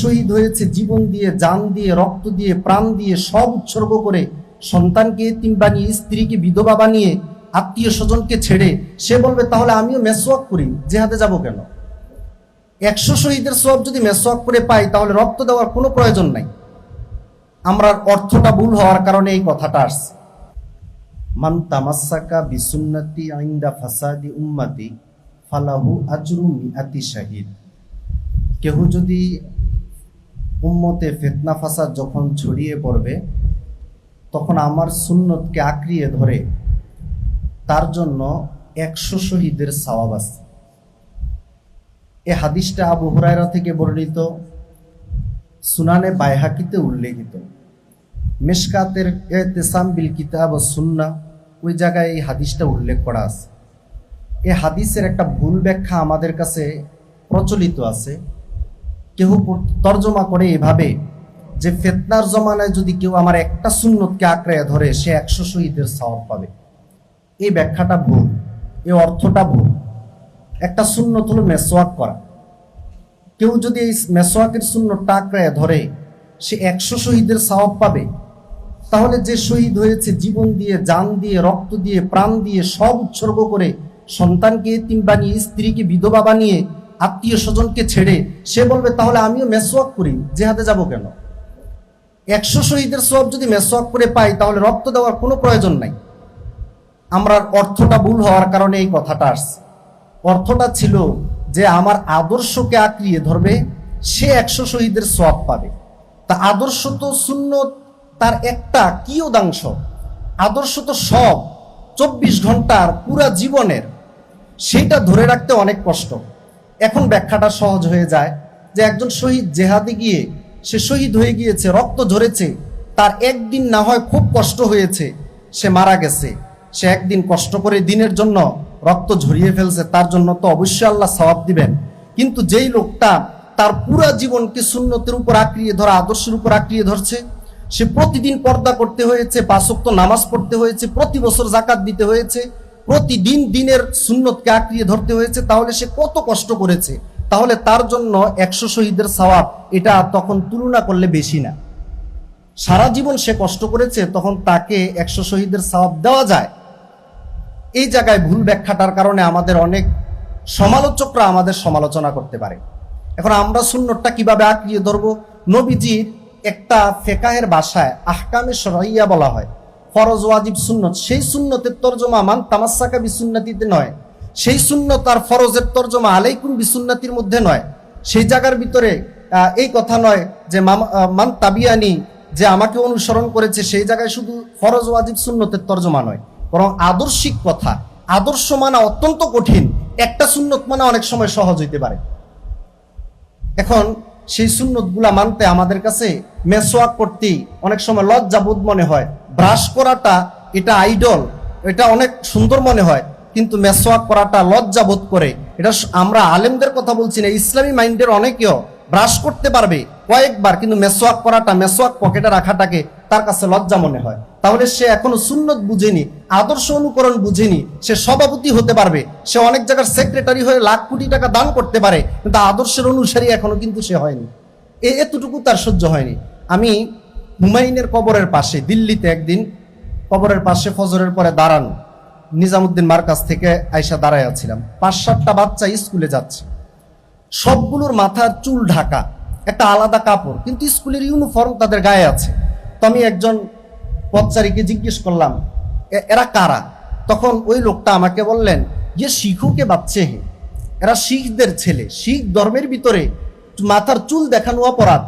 শহীদ হয়েছে, জীবন দিয়ে, জান দিয়ে, রক্ত দিয়ে, প্রাণ দিয়ে, সব উৎসর্গ করে সন্তানকে এতিম বানিয়ে স্ত্রীকে, বিধবা বানিয়ে আত্মীয় স্বজনকে ছেড়ে, সে বলবে, তাহলে আমিও মেসওয়াক করি, জেহাদে যাব কেন? একশো শহীদের সব যদি মেসওয়াক করে পাই, তাহলে রক্ত দেওয়ার কোনো প্রয়োজন নাই। আমরা অর্থটা ভুল হওয়ার কারণে এই কথাটা আসছে। মান তামাসাকা বিসুন্নতি আইন্দা ফাসাদি উম্মাতি, ফালাহু আজরু মিআতি শাহিদ। কেহ যদি উম্মতে ফেতনা, ফাসাদ যখন ছড়িয়ে পড়বে, তখন আমার সুন্নতকে আঁকড়িয়ে ধরে, তার জন্য একশো শহীদের সওয়াব আছে। এ হাদিসটা আবু হুরায়রা থেকে বর্ণিত, সুনানে বাইহাকিতে উল্লেখিত। মেশকাতের তেসাম বিল কিতাব ও সুন্না, ওই জায়গায় এই হাদিসটা উল্লেখ করা আছে। এ হাদিসের একটা ভুল ব্যাখ্যা আমাদের কাছে প্রচলিত আছে। প- তর্জমা করে এভাবে যে ফেতনার জমানায় যদি কেউ আমার একটা সুন্নতকে আঁকড়ে ধরে, সে একশো শহীদের সওয়াব পাবে। এই ব্যাখ্যাটা ভুল, এই অর্থটা ভুল। একটা সুন্নত হলো মেসোয়াক করা। কেউ যদি এই মেসোয়াকের সুন্নতটা আঁকড়ে ধরে, সে একশো শহীদের সওয়াব পাবে। তাহলে যে শহীদ হয়েছে, জীবন দিয়ে, জান দিয়ে, রক্ত দিয়ে, প্রাণ দিয়ে, সব উৎসর্গ করে সন্তানকে এতিম বানিয়ে, স্ত্রীকে বিধবা বানিয়ে আত্মীয় স্বজনকে ছেড়ে সে বলবে, তাহলে আমিও মেসোয়াক করি, জেহাদে যাব কেন? একশো শহীদের সব যদি মেসোয়াক করে পাই, তাহলে রক্ত দেওয়ার কোনো প্রয়োজন নাই। আমরা অর্থটা ভুল হওয়ার কারণে এই কথাটা আসছে। অর্থটা ছিল যে আমার আদর্শকে আঁকড়িয়ে ধরবে, সে একশো শহীদের সব পাবে। তা আদর্শ তো শূন্য তার একটা কি অদাংশ আদর্শ তো সব, চব্বিশ ঘণ্টার পুরা জীবনের সেইটা ধরে রাখতে অনেক কষ্ট। এখন ব্যাখ্যাটা সহজ হয়ে যায় যে একজন শহীদ জেহাদে গিয়ে সে শহীদ হয়ে গিয়েছে, রক্ত ঝরেছে, তার একদিন না হয় খুব কষ্ট হয়েছে, সে মারা গেছে। সে একদিন কষ্ট করে দিনের জন্য রক্ত ঝরিয়ে ফেলছে, তার জন্য তো অবশ্যই আল্লাহ সওয়াব দিবেন। কিন্তু যেই লোকটা তার পুরা জীবনকে শূন্যতের উপর আঁকড়িয়ে ধরা, আদর্শের উপর আঁকড়িয়ে ধরছে, সে প্রতিদিন পর্দা করতে হয়েছে পাঁচক্ত নামাজ পড়তে হয়েছে, প্রতি বছর জাকাত দিতে হয়েছে প্রতিদিন দিনের সুন্নতকে আঁকড়িয়ে ধরতে হয়েছে, তাহলে সে কত কষ্ট করেছে? তাহলে তার জন্য একশো শহীদের সওয়াব, এটা তখন তুলনা করলে বেশি না। সারা জীবন সে কষ্ট করেছে, তখন তাকে একশো শহীদের সওয়াব দেওয়া যায়। এই জায়গায় ভুল ব্যাখ্যাটার কারণে আমাদের অনেক সমালোচকরা আমাদের সমালোচনা করতে পারে। এখন আমরা সুন্নতটা কীভাবে আঁকড়িয়ে ধরবো? নবীজির একটা ফেকাহের বাসায় আহকামে সরাইয়া বলা হয়। ফরজ, ওয়াজিব, সুন্নত। সেই সুন্নতের তর্জমা মান তামাসাকা বিসুন্নাতিতে নয়। সেই সুন্নত আর ফরজের তর্জমা আলাইকুম বিসুন্নাতির মধ্যে নয়। সেই জায়গার ভিতরে এই কথা নয় যে মান তাবিয়ানি যে আমাকে অনুসরণ করেছে, সেই জায়গায় শুধু ফরজ, ওয়াজিব, সুন্নতের তর্জমা নয়। বরং আদর্শিক কথা, আদর্শ মানা অত্যন্ত কঠিন। একটা সুন্নত মানা অনেক সময় সহজ হইতে পারে। এখন সেই সুন্নতগুলা মানতে আমাদের কাছে মেসোয়াক করতে অনেক সময় লজ্জাবোধ মনে হয়। ব্রাশ করাটা এটা আইডল, এটা অনেক সুন্দর মনে হয়, কিন্তু মেসোয়াক করাটা লজ্জা বোধ করে। এটা আমরা আলেমদের কথা বলছি না, ইসলামী মাইন্ডের অনেকেও ব্রাশ করতে পারবে কয়েকবার, কিন্তু মেসোয়াক করাটা, মেসোয়াক পকেটে রাখাটাকে তার কাছে লজ্জা মনে হয়। তাহলে সে এখনও সুন্নত বুঝেনি, আদর্শ অনুকরণ বুঝেনি, সে সভাপতি হতে পারবে, সে অনেক জায়গার সেক্রেটারি হয়ে লাখ কোটি টাকা দান করতে পারে, কিন্তু আদর্শের অনুসারী এখনও কিন্তু সে হয়নি। এ এতটুকু তার সহ্য হয়নি। আমি হুমায়ুনের কবরের পাশে, দিল্লিতে একদিন কবরের পাশে ফজরের পরে দাঁড়ানো, নিজামুদ্দিন মার্কাজ থেকে আইসা দাঁড়ায় আছিলাম। পাঁচ সাতটা বাচ্চা স্কুলে যাচ্ছে। সবগুলোর মাথার চুল ঢাকা, একটা আলাদা কাপড়, কিন্তু স্কুলের ইউনিফর্ম তাদের গায়ে আছে। তো আমি একজন পথচারীকে জিজ্ঞেস করলাম, "এ- এরা কারা? তখন ওই লোকটা আমাকে বললেন, যে শিখুকে বাচ্চে হে। এরা শিখদের ছেলে। শিখ ধর্মের ভিতরে মাথার চুল দেখানো অপরাধ।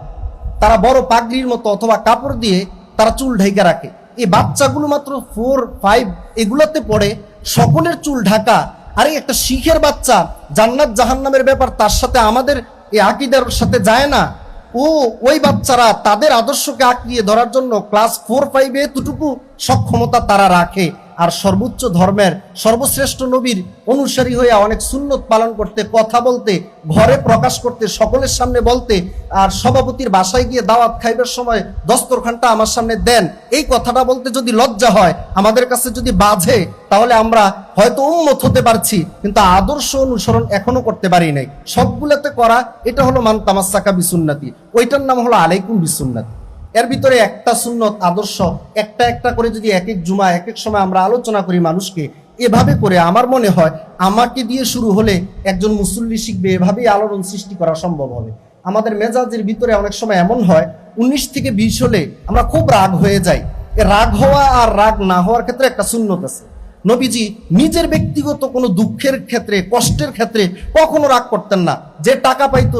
তারা বড় পাগড়ির মতো অথবা কাপড় দিয়ে তারা চুল ঢেকে রাখে। এই বাচ্চাগুলো মাত্র ফোর ফাইভ এগুলোতে পড়ে, সকলের চুল ঢাকা। আরে, একটা শিখের বাচ্চা জান্নাত জাহান্নামের ব্যাপার তার সাথে আমাদের এই আকিদার সাথে যায় না। ও, ওই বাচ্চারা তাদের আদর্শকে আঁকড়িয়ে ধরার জন্য ক্লাস ফোর ফাইভে এতটুকু সক্ষমতা তারা রাখে। আর সর্বোচ্চ ধর্মের সর্বশ্রেষ্ঠ নবীর অনুসারী হয়ে অনেক সুন্নত পালন করতে, কথা বলতে, ঘরে প্রকাশ করতে, সকলের সামনে বলতে আর সভাপতির বাসায় গিয়ে দাওয়াত খাইবার সময় দস্তরখানটা আমার সামনে দেন। এই কথাটা বলতে যদি লজ্জা হয়, আমাদের কাছে যদি বাজে, তাহলে আমরা হয়তো উন্মত হতে পারছি, কিন্তু আদর্শ অনুসরণ এখনও করতে পারি নাই। সবগুলোতে করা, এটা হলো মান তামাসাকা বিসুন্নাতি। ওইটার নাম হলো আলাইকুম বিসুন্নাতি। এর ভিতরে একটা সুন্নত, আদর্শ, একটা একটা করে যদি এক এক জুমা এক এক সময় আমরা আলোচনা করি মানুষকে, এভাবে করে আমার মনে হয় আমাকে দিয়ে শুরু হলে একজন মুসল্লি শিখবে, এভাবেই আলোড়ন সৃষ্টি করা সম্ভব হবে। আমাদের মেজাজের ভিতরে অনেক সময় এমন হয়, উনিশ থেকে বিশ হলে আমরা খুব রাগ হয়ে যাই। রাগ হওয়া আর রাগ না হওয়ার ক্ষেত্রে একটা সুন্নত আছে। নবীজি নিজের ব্যক্তিগত কোনো দুঃখের ক্ষেত্রে, কষ্টের ক্ষেত্রে কখনো রাগ করতেন না। যে টাকা পাইতো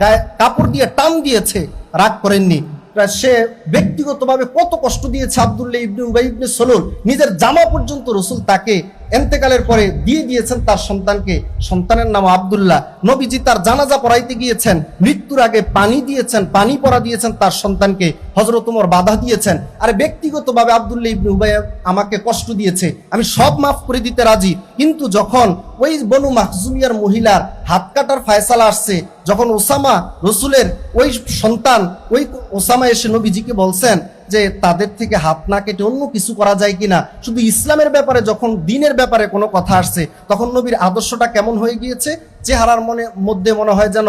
গায়ে কাপড় দিয়ে টান দিয়েছে, রাগ করেননি। সে ব্যক্তিগতভাবে কত কষ্ট দিয়েছে আবদুল্লাহ ইবনে উবাই ইবনে সলুল নিজের জামা পর্যন্ত রসুল তাকে এন্তেকালের পরে দিয়ে দিয়েছেন তার সন্তানকে। সন্তানের নাম আবদুল্লাহ। নবীজি তার জানাজা পড়াইতে গিয়েছেন। মৃত্যুর আগে পানি দিয়েছেন, পানি পরা দিয়েছেন তার সন্তানকে। হজরত উমর বাধা দিয়েছেন। আর ব্যক্তিগতভাবে আবদুল্লাহ ইবনে উবাই আমাকে কষ্ট দিয়েছে। আমি সব মাফ করে দিতে রাজি। কিন্তু যখন ওই বনু মাহজুমিয়ার মহিলার হাত কাটার ফায়সালা আসছে। যখন ওসামা রসুলের ওই সন্তান, ওই ওসামা এসে নবীজিকে বলছেন যে, তাদের থেকে হাত না কেটে অন্য কিছু করা যায় কিনা? শুধু ইসলামের ব্যাপারে, যখন দিনের ব্যাপারে কোনো কথা আসছে, তখন নবীর আদর্শটা কেমন হয়ে গিয়েছে? চেহারার মনে, মধ্যে মনে হয় যেন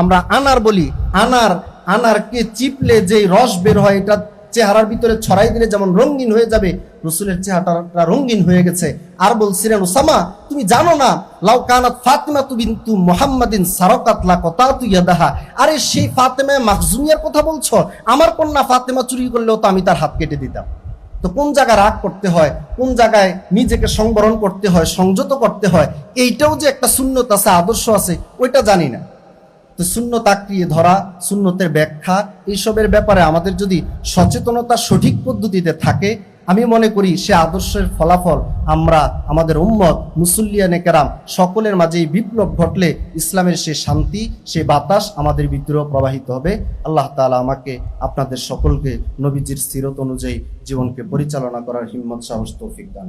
আমরা আনার বলি, আনার, আনারকে চিপলে যে রস বের হয়, এটা চেহারার ভিতরে ছড়াই দিলে যেমন রঙিন হয়ে যাবে রসুলের চেহারাটা রঙিন হয়ে গেছে। আর বলছিলেন ওসামা তুমি জানো না, লাউ কানাত ফাতিমা তু বিন্তু মুহাম্মাদিন সারকাত লা কতাতু ইয়াদাহা। আরে, সেই ফাতেমা মাখজুমিয়ার কথা বলছো? আমার কন্যা ফাতেমা চুরি করলেও তো আমি তার হাত কেটে দিতাম। তো কোন জায়গায় রাগ করতে হয়? কোন জায়গায় নিজেকে সংবরণ করতে হয়, সংযত করতে হয়? এইটাও যে একটা শূন্যত আছে, আদর্শ আছে, ওইটা জানি না। তো শূন্য আঁকড়িয়ে ধরা শূন্যতের ব্যাখ্যা, এইসবের ব্যাপারে আমাদের যদি সচেতনতা সঠিক পদ্ধতিতে থাকে আমি মনে করি সে আদর্শের ফলাফল আমরা, আমাদের উম্মত মুসল্লিয়ানে কেরাম সকলের মাঝেই বিপ্লব ঘটলে ইসলামের সে শান্তি, সে বাতাস আমাদের বিদ্রোহ প্রবাহিত হবে। আল্লাহ তালা আমাকে, আপনাদের সকলকে নবীজির সিরত অনুযায়ী জীবনকে পরিচালনা করার হিম্মত, সাহস, তৌফিক দান